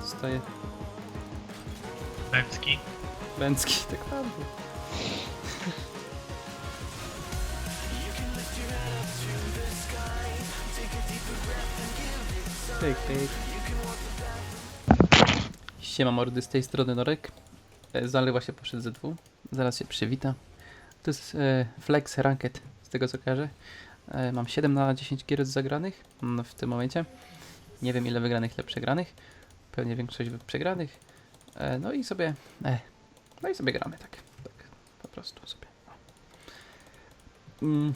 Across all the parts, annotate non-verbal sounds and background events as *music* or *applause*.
Dostaję Bęcki. Bęcki, tak naprawdę. Pyk, pyk. Siema mordy, z tej strony Norek. E, Zalewa się poszedł Z2. Zaraz się przywita. To jest e, Flex Ranked, z tego co kojarzę. E, mam 7 na 10 gier zagranych mm, w tym momencie. Nie wiem ile wygranych, ile przegranych. Pewnie większość przegranych. E, no i sobie... E, no i sobie gramy tak. Tak, po prostu sobie. Mm.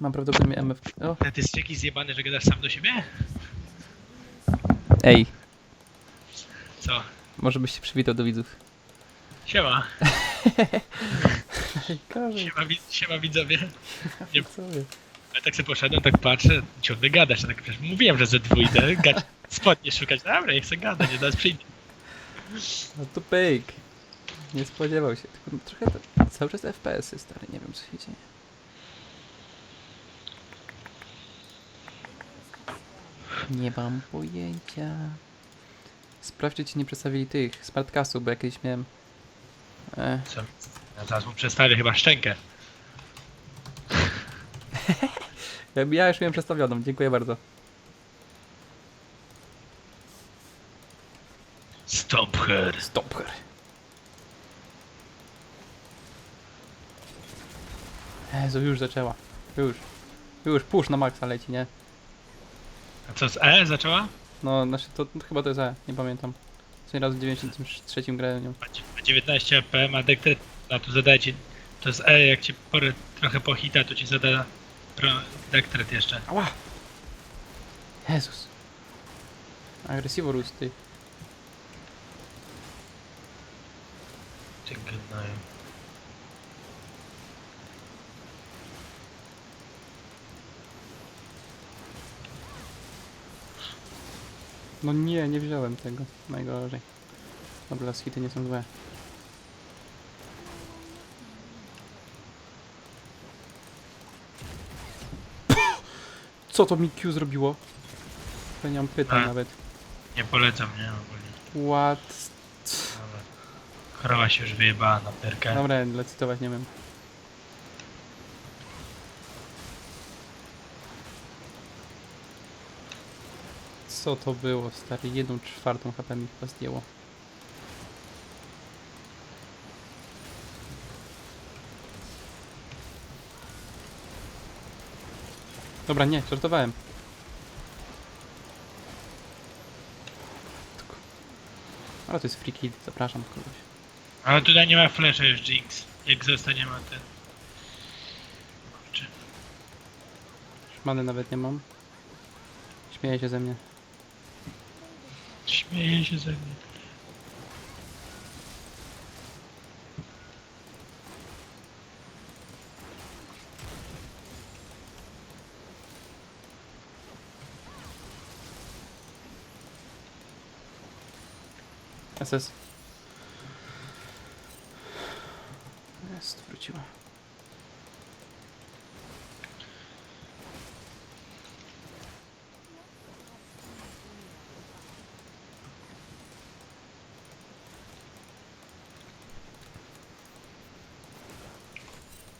Mam prawdopodobnie MF... O, Ty jakiś zjebany, że gadasz sam do siebie? ej, Co? może byś się przywitał do widzów. Siema. Siema, wi- siema widzowie. *laughs* Nie, sobie. ja tak sobie poszedłem, tak patrzę, ciągle gadasz. Ja tak przecież mówiłem, że ze dwójkę, spodnie szukać. Dobra, nie chcę gadać, nie zaraz przyjdzie. No to pyk. Nie spodziewał się. Tylko trochę to, cały czas FPS-y stary, nie wiem co się dzieje. Nie mam pojęcia. Sprawdźcie, czy nie przedstawili tych Smartcastu, bo jakieś miałem... E, Co? Ja zaraz mu przedstawię chyba szczękę. *laughs* ja, ja już miałem przedstawioną, dziękuję bardzo. Stop her. Stop her. Jezu, już zaczęła. Już. Już, push na maksa leci, nie? A co, z E zaczęła? No, znaczy to chyba to jest E, nie pamiętam. Co raz w 93 grałem nią. Ma 19 AP, ma dektret, a tu zadaje ci, to jest E, jak ci porę, trochę pochita, to ci zada pro, dektret jeszcze. Ała! Jezus. Agresyworus, ty. Ty gnoju. No nie, nie wziąłem tego. Najgorzej. Dobra, hity nie są złe. Co to mi Q zrobiło? To nie mam pytań A. nawet. Nie polecam, nie? Ogólnie. What? Krowa się już wyjebała na perkę. Dobra, lecytować nie wiem. Co to było, stary? Jedną czwartą HP mi chyba zdjęło. Dobra, nie, żartowałem. Tylko- Ale to jest free kill, zapraszam kogoś. Ale tutaj nie ma flasha już Jinx. Jak zostanie ma ten. Kurczę. Szmany nawet nie mam. Śmieje się ze mnie. Śmieje się ze mnie. SS. Jest, wróciła.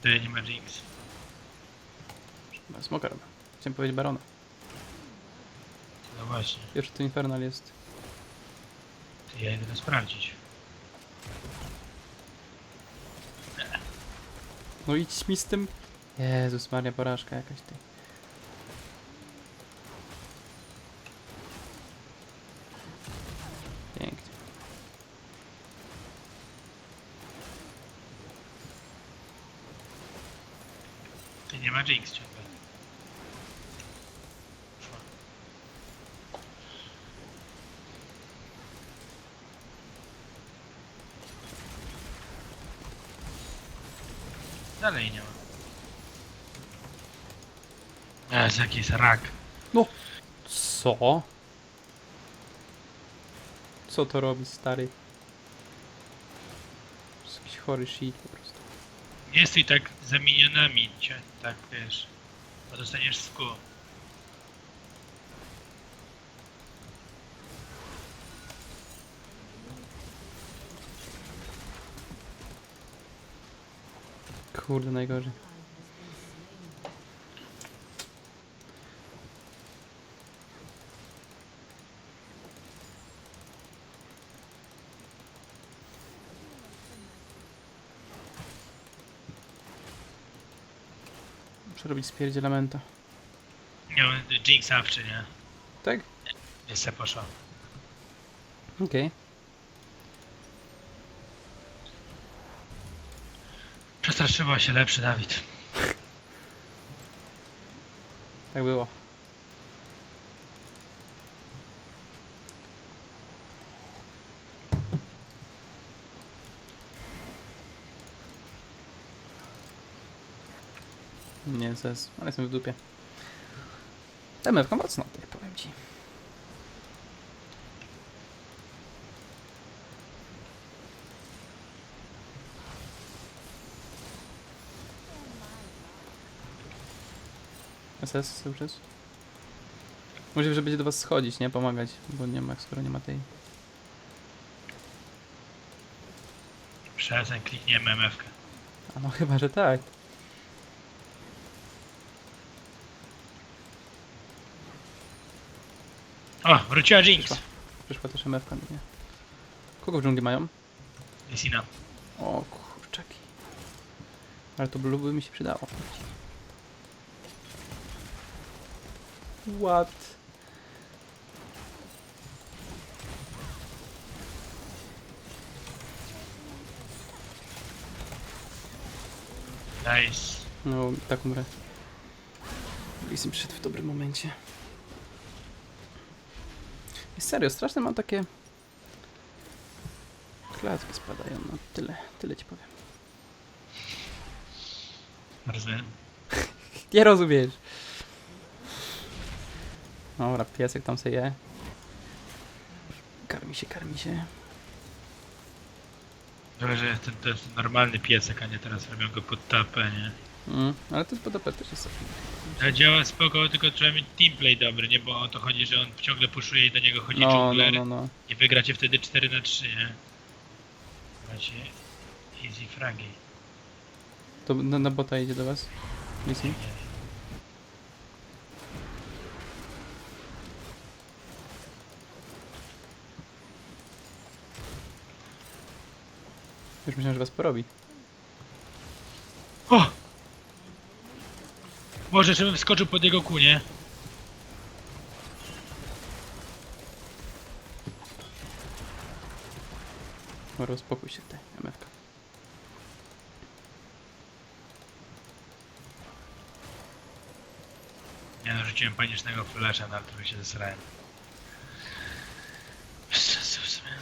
Tutaj nie ma Jinx. Smoka robię. Chciałem powiedzieć Barona. No właśnie. Pierwszy to Infernal jest. To ja idę to sprawdzić. No idź mi z tym. Jezus Maria, porażka jakaś ty. Ma Jinx ciągle. Dalej nie ma. Jest rak. No! Co? Co to robi stary? Jakiś chory shit po prostu. Nie jesteś tak za minionami, cię, tak wiesz, bo dostaniesz sku. Kurde, najgorzej. Muszę robić spierdzielamenta. Nie, Jinx awczy, nie? Tak? Nie se poszła. Okej. Przestraszyła się lepszy Dawid. Tak było. Nie, zes, ale jestem w dupie. MFK mocno, tutaj powiem ci. SS cały czas? Możliwe, że będzie do was schodzić, nie? Pomagać, bo nie ma, skoro nie ma tej. Przestań, klikniemy MF. -kę. A no chyba, że tak. O, wróciła Jinx. Przyszła. Też MFK, nie? Kogo w dżungli mają? Lisina. O kurczaki. Ale to blue by mi się przydało. What? Nice. No, tak umrę. Lisem przyszedł w dobrym momencie. I serio, straszne mam takie... Klatki spadają, no tyle, tyle ci powiem. Rozumiem. *laughs* Nie rozumiesz. Dobra, piesek tam se je. Karmi się, karmi się. Dobrze, że ten, to jest normalny piesek, a nie teraz robią go pod tapę, nie? Mm, ale to pod też jest ok. Ale działa spoko, tylko trzeba mieć teamplay dobry, nie? Bo o to chodzi, że on ciągle puszuje i do niego chodzi No, no, dżungler no, no. i wygracie wtedy 4 na 3, nie? Macie easy fragi. To na, na bota idzie do was? Nie. Już myślałem, że was porobi. O! Może, żebym wskoczył pod jego ku, nie? Dobra, uspokój się tutaj, MFK. Ja narzuciłem panicznego flasha, na który się zesrałem. Sensu w sumie.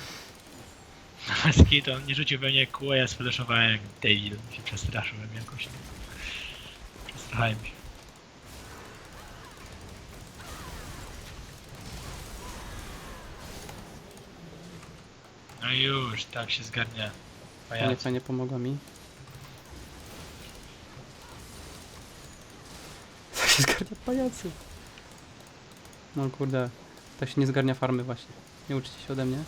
Nawet to on nie rzucił we mnie kół, a ja sflashowałem jak debil. Się przestraszyłem jakoś. Przestrachałem się. No już, tak się zgarnia. Fajnie, Pajac. fajnie pomogła mi. *laughs* Tak się zgarnia pajacy. No kurde, tak się nie zgarnia farmy właśnie. Nie uczycie się ode mnie.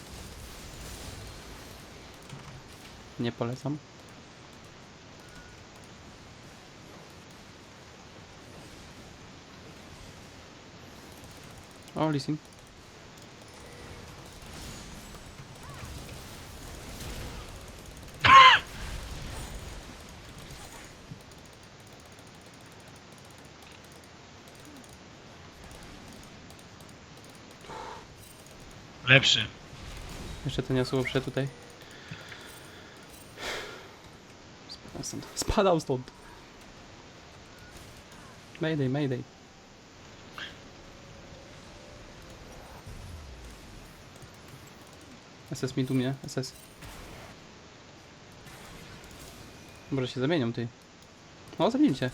Nie polecam. O, Lising. Lepszy. Jeszcze ten Yasuo przyszedł tutaj. Spadał stąd. Spadał stąd. Mayday, mayday. SS mi dumie, SS. Może się zamienią ty. O, zamieńcie. się.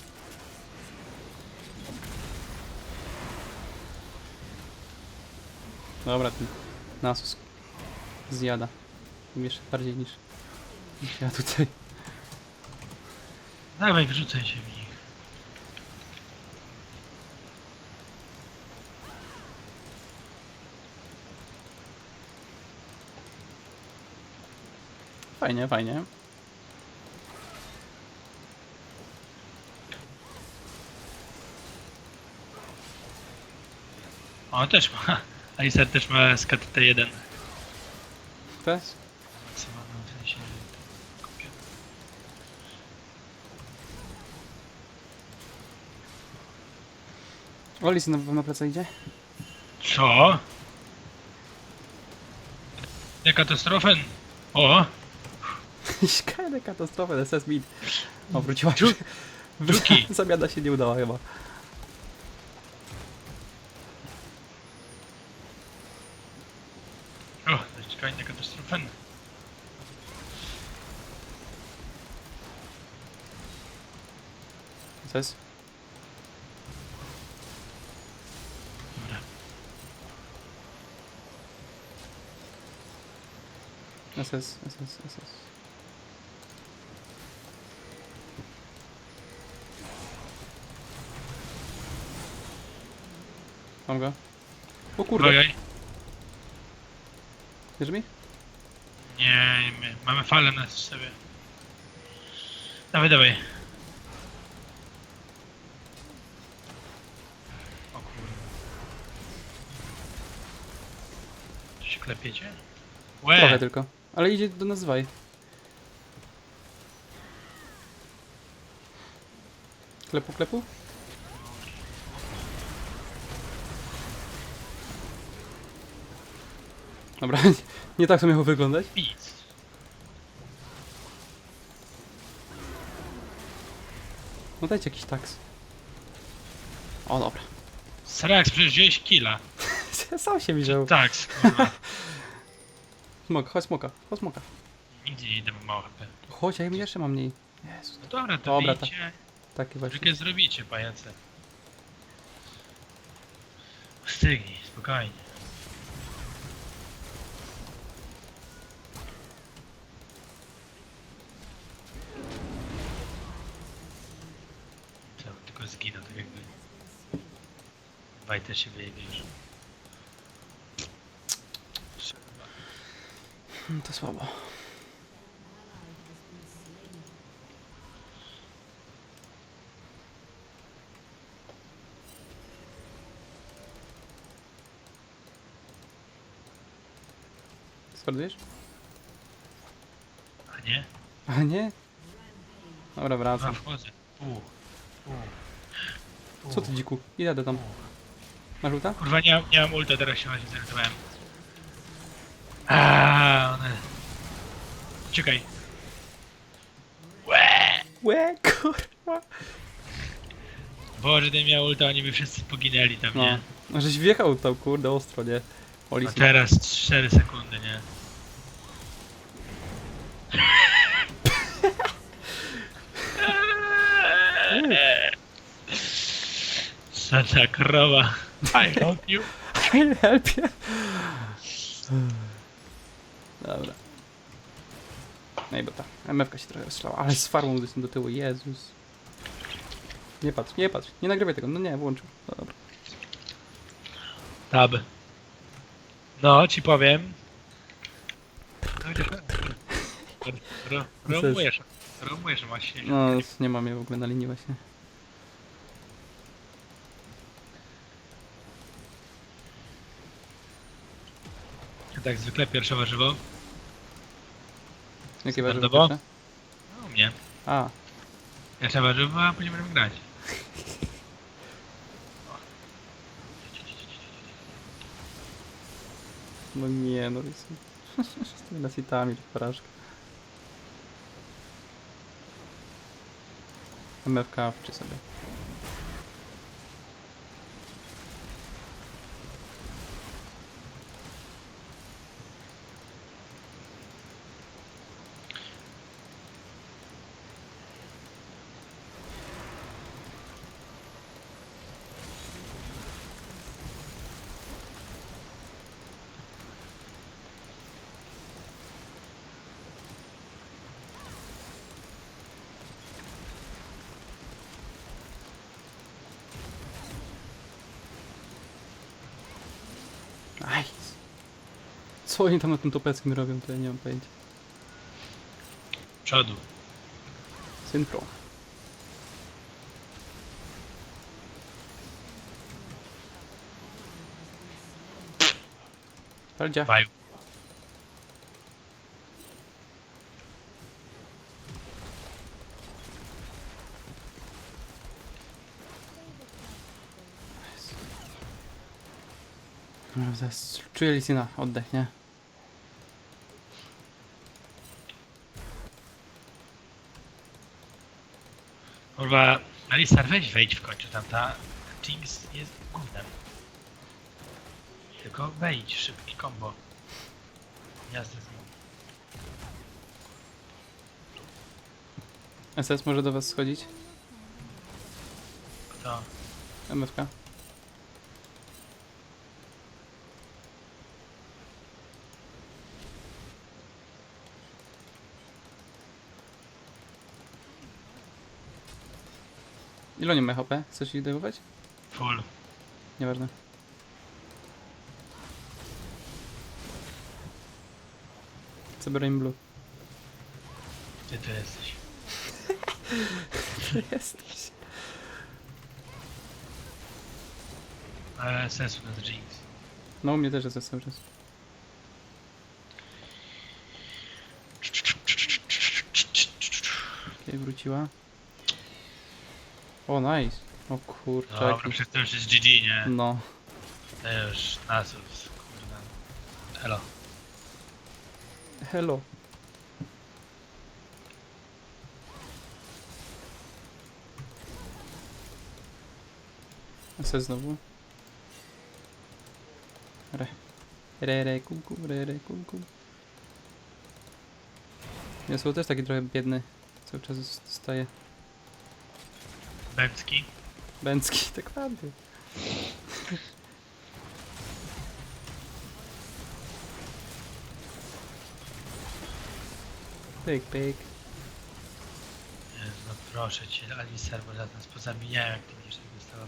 Dobra, ten Nasus zjada. Jeszcze bardziej niż, niż ja tutaj. Dawaj, wrzucaj się w nich. Fajnie, fajnie. O, też ma. Alistar też ma z KTT1. Też? Maksymalną w sensie... kupię. Na, na plecy idzie? Co? Nie katastrofę? O! *laughs* Szkajne katastrofę, SS Mid. O, wróciła Dżu- Dżuki. *laughs* Zamiana się nie udała chyba. O, czekaj, nie katastrofę. SS? Dobra. SS, SS, SS. Mam go. O kurde, wiesz mi? Nie, my mamy falę na sobie. Dawaj, dawaj. O kurde. Czy się klepiecie? Łe! Trochę tylko. Ale idzie do nas. Klepu, klepu? Dobra, *laughs* nie tak to miało wyglądać. No dajcie jakiś taks. O dobra. Srax, przecież wziąłeś killa. *laughs* Sam się wziął. Tak, kurwa. *laughs* Smok, chodź smoka, chodź smoka. Nigdzie nie idę, bo mało HP. Chodź, ja jeszcze mam mniej. Jezus, No dobra, to Dobra, wyjdźcie. takie właśnie. Tylko zrobicie, pajace. Stygnij, spokojnie. To tylko zginął, tak jakby. Baj też się wyjebie. Hmm, To słabo. Sprawdzujesz? A nie? A nie? Dobra, A, wracam. wchodzę. U. U. Co ty dziku? Idę tam. Masz ulta? Kurwa, nie, mam- nie mam ulta, teraz się właśnie zorientowałem. Czekaj. Łe! Łe, kurwa. Boże, gdybym miał ulta, oni by wszyscy poginęli tam, No. nie? No, żeś wjechał tam, kurde, ostro, nie? A Olis. teraz 4 sekundy, nie? Santa krowa. I help you. I'll help you. Dobra. No i bo tak. MFK się trochę rozszlała, ale z farmą jestem do tyłu, Jezus. Nie patrz, nie patrz, nie nagrywaj tego, no nie, włączył. No dobra. Tab. No, ci powiem. *laughs* Ro-. Romujesz właśnie. No, nie mam jej w ogóle na linii właśnie. Tak zwykle pierwsze warzywo. Jakie warzywo Standardowo? pierwsze? No, u mnie. A, Pierwsze warzywo, a później będziemy grać. no nie, no jest... *laughs* Z tymi lasitami, to porażka. MFK wczy sobie. Aj. Co oni tam na tym topeckim robią, to ja nie mam pojęcia. Czadu. Synchro. Tardzia. Bye. Zaraz Czuję Lisina, oddech, nie? Kurwa, Alistar weź wejdź w końcu tam, ta Jinx jest gównem. Tylko wejdź, szybki combo. Jazdy z nią. SS może do was schodzić? To MFK? Ile nie ma HP? Chcesz ich dewować? full. Nieważne. Cyber Blue. Ty to jesteś. *laughs* Jesteś. Ale sensu na Jinx. No u mnie też jest cały czas. Okej, wróciła. O, nice. O Dobra, kurczaki. przecież to już jest GG, nie? No. To już Nasus, kurwa. Elo. Hello. SS znowu. Re. Re, re, ku, ku, re, re, ku, ku. Jest też taki trochę biedny. Cały czas zostaje. Bęcki. Bęcki, *laughs* tak ładnie. Pyk, pyk. No proszę cię, Alistar, bo zaraz nas pozamieniają, jak ty będziesz tak dostawał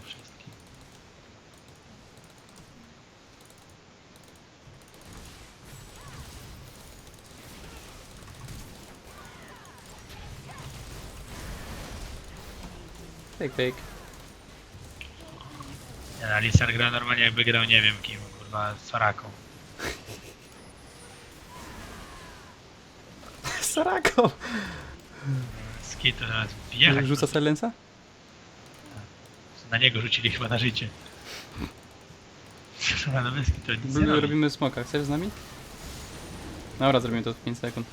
Pyk, pyk. Nie, no, Alistar gra normalnie jakby grał nie wiem kim, kurwa, Soraką. Sarako! Skitu teraz wjechać. Rzuca silensa? Na niego rzucili chyba na życie. *laughs* Kurwa, no bez to nic nie robi. robimy smoka. Chcesz z nami? Dobra, zrobimy to w 5 sekund.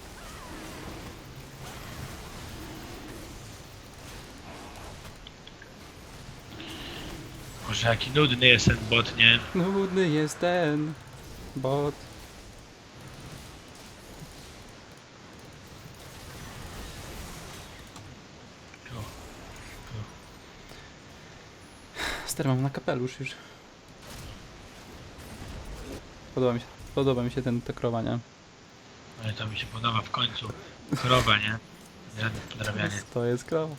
Może jaki nudny jest ten bot, nie? Nudny jest ten bot. Ster mam na kapelusz już. Podoba mi się, podoba mi się ten to krowa, nie? Ale to mi się podoba w końcu. Choroba, nie? Żadne podrabianie. *laughs* To jest krowa.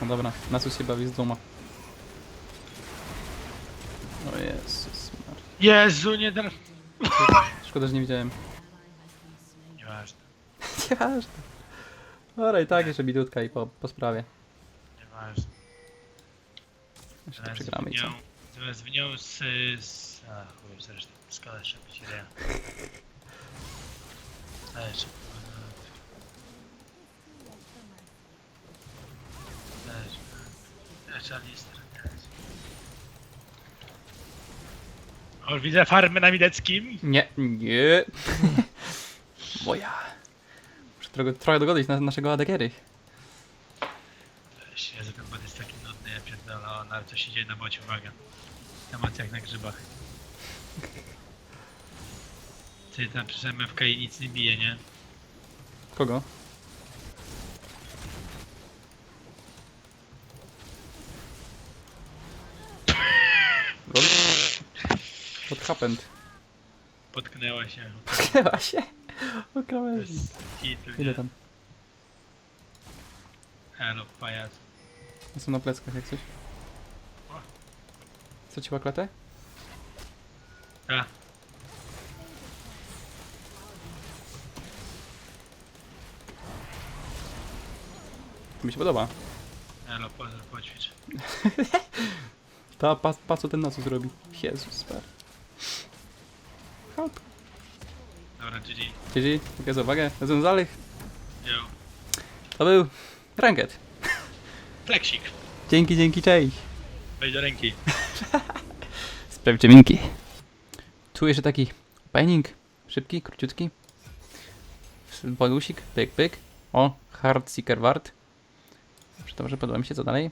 No dobra, Nasus się bawi z dwoma. O Jezus Mar- Jezu, nie dar... Szkoda, że nie widziałem. Nieważne, Nieważne. Dobra, i tak jeszcze bidutka i po, po sprawie. nieważne. Jeszcze to Zaraz przegramy i co? zaraz w nią z... z... A, chuj, zresztą. Szkoda, że być idea. Ale. Też... Też Alistair, też. O, widzę farmy na Wideckim. Nie, nie. *laughs* Moja. Muszę trochę, trochę dogonić na naszego Adagiery. Weź, ten bot jest taki nudny, ja pierdolę, o, na co się dzieje na bocie, uwaga. Emocja jak na grzybach. Ty tam przez MFK i nic nie bije, nie? Kogo? Lol. What happened? Potknęła się. *laughs* Chyba się. O To krawędzi. jest hit, Ile nie? tam? Elo, pajac. Jestem na pleckach jak coś. Co ci klatę? A, Mi się podoba. elo, po, poćwicz. *laughs* Ta, pa, pa co ten Nasus robi. Jezus, super. Dobra, GG. GG, dziękuję za uwagę. Razem zalych. Yo. To był Ranket. Fleksik. Dzięki, dzięki, cześć. Wejdź do ręki. *laughs* Sprawdźcie minki. Tu jeszcze taki opening. Szybki, króciutki. Bonusik, pyk, pyk. O, Hard Seeker Ward. Dobrze, podoba mi się, co dalej?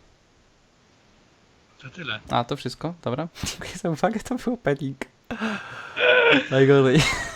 To tyle. A, to wszystko, dobra. *laughs* Dziękuję za uwagę, to był opening. Najgorzej. *laughs*